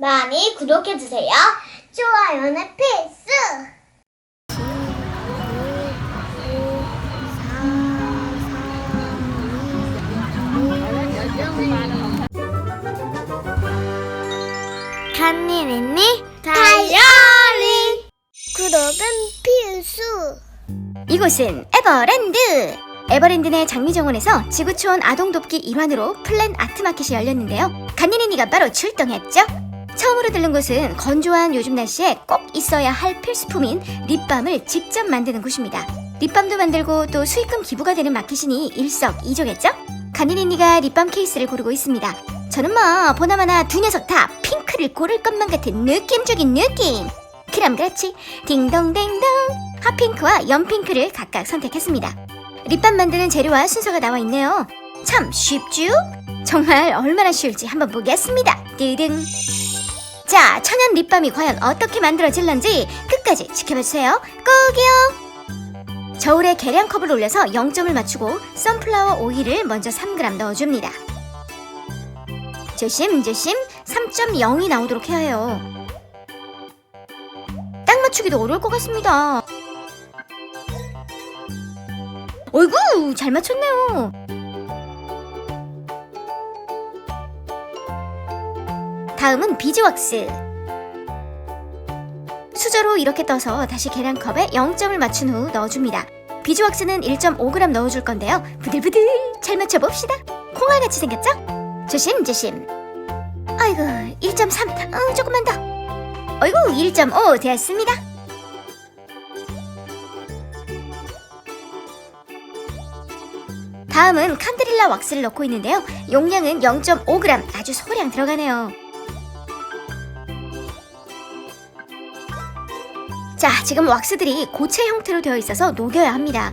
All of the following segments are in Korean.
많이 구독해주세요. 좋아요는 필수! 간일 있니? 다이어리! 구독은 필수! 이곳은 에버랜드! 에버랜드 내 장미정원에서 지구촌 아동돕기 일환으로 플랜 아트마켓이 열렸는데요. 간이니니가 바로 출동했죠. 처음으로 들른 곳은 건조한 요즘 날씨에 꼭 있어야 할 필수품인 립밤을 직접 만드는 곳입니다. 립밤도 만들고 또 수익금 기부가 되는 마켓이니 일석이조겠죠? 간이니니가 립밤 케이스를 고르고 있습니다. 저는 뭐 보나마나 두 녀석 다 핑크를 고를 것만 같은 느낌적인 느낌. 그럼 그렇지 딩동댕동 핫핑크와 연핑크를 각각 선택했습니다. 립밤 만드는 재료와 순서가 나와 있네요. 참 쉽죠? 정말 얼마나 쉬울지 한번 보겠습니다. 뜨등. 자, 천연 립밤이 과연 어떻게 만들어질런지 끝까지 지켜봐주세요. 꼭이요. 저울에 계량컵을 올려서 0점을 맞추고 선플라워 오일을 먼저 3g 넣어줍니다. 조심조심 3.0이 나오도록 해야 해요. 딱 맞추기도 어려울 것 같습니다. 어이구, 잘 맞췄네요. 다음은 비즈왁스. 수저로 이렇게 떠서 다시 계량컵에 0점을 맞춘 후 넣어줍니다. 비즈왁스는 1.5g 넣어줄 건데요. 부들부들 잘 맞춰봅시다. 콩알같이 생겼죠? 조심조심. 아이고, 1.3. 어, 조금만 더. 어이구 1.5 되었습니다. 다음은 칸드릴라 왁스를 넣고 있는데요. 용량은 0.5g 아주 소량 들어가네요. 자, 지금 왁스들이 고체 형태로 되어 있어서 녹여야 합니다.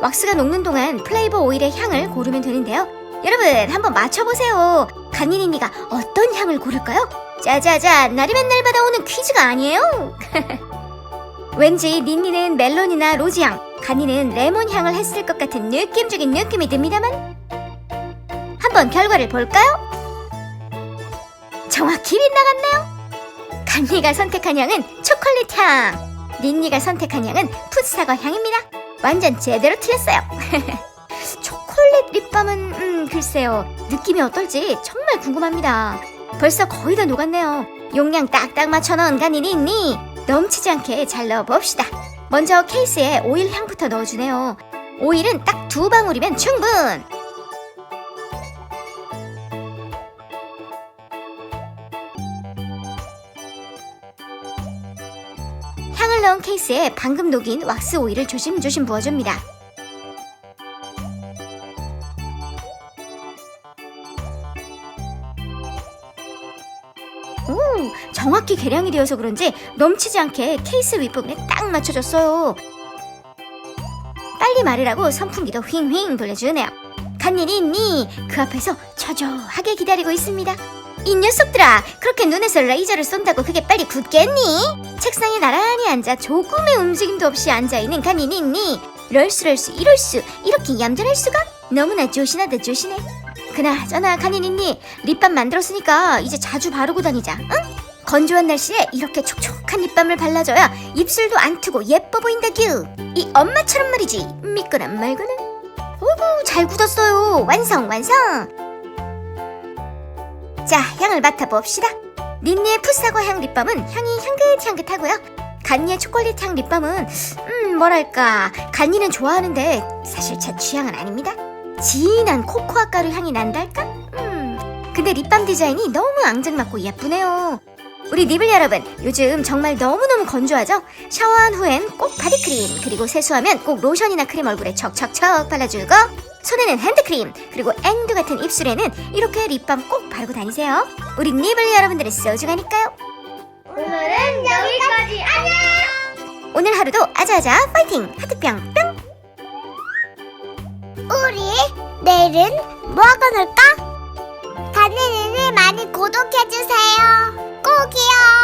왁스가 녹는 동안 플레이버 오일의 향을 고르면 되는데요. 여러분 한번 맞춰보세요. 간이니니가 어떤 향을 고를까요? 짜자자 날이면 날 받아오는 퀴즈가 아니에요. 왠지 닌니는 멜론이나 로즈향, 간이는 레몬 향을 했을 것 같은 느낌적인 느낌이 듭니다만 한번 결과를 볼까요? 정확히 빗나갔네요. 간니가 선택한 향은 초콜릿 향, 닌니가 선택한 향은 풋사과 향입니다. 완전 제대로 틀렸어요. 초콜릿 립밤은 음, 글쎄요 느낌이 어떨지 정말 궁금합니다. 벌써 거의 다 녹았네요. 용량 딱딱 맞춰 넣은 간이 있니? 넘치지 않게 잘 넣어봅시다. 먼저 케이스에 오일 향부터 넣어주네요. 오일은 딱 두 방울이면 충분. 향을 넣은 케이스에 방금 녹인 왁스 오일을 조심조심 부어줍니다. 오, 정확히 계량이 되어서 그런지 넘치지 않게 케이스 윗부분에 딱 맞춰줬어요. 빨리 말으라고 선풍기도 휑휑 돌려주네요. 간 일이 있니? 그 앞에서 초조하게 기다리고 있습니다. 이 녀석들아, 그렇게 눈에서 레이저를 쏜다고 그게 빨리 굳겠니? 책상에 나란히 앉아 조금의 움직임도 없이 앉아있는 간이니 있니? 럴수 럴수 이럴 수 이렇게 얌전할 수가? 너무나 조신하다 조신해. 그나저나 간이니니 립밤 만들었으니까 이제 자주 바르고 다니자. 응? 건조한 날씨에 이렇게 촉촉한 립밤을 발라줘야 입술도 안 트고 예뻐 보인다 규. 이 엄마처럼 말이지. 믿거나 말거나. 오구 잘 굳었어요. 완성 완성. 자 향을 맡아봅시다. 닌니의 풋사과 향 립밤은 향이 향긋향긋하고요. 간니의 초콜릿 향 립밤은 음 뭐랄까 간니는 좋아하는데 사실 제 취향은 아닙니다. 진한 코코아 가루 향이 난달까? 음. 근데 립밤 디자인이 너무 앙증맞고 예쁘네요. 우리 니블 여러분, 요즘 정말 너무너무 건조하죠? 샤워한 후엔 꼭 바디크림, 그리고 세수하면 꼭 로션이나 크림 얼굴에 척척척 발라주고, 손에는 핸드크림, 그리고 앵두 같은 입술에는 이렇게 립밤 꼭 바르고 다니세요. 우리 니블 여러분들의 소중하니까요. 오늘은 여기까지 안녕! 오늘 하루도 아자아자 파이팅! 하트뿅 뿅! 우리 내일은 뭐하고 놀까? 간이니를 많이 구독해주세요. 꼭이요.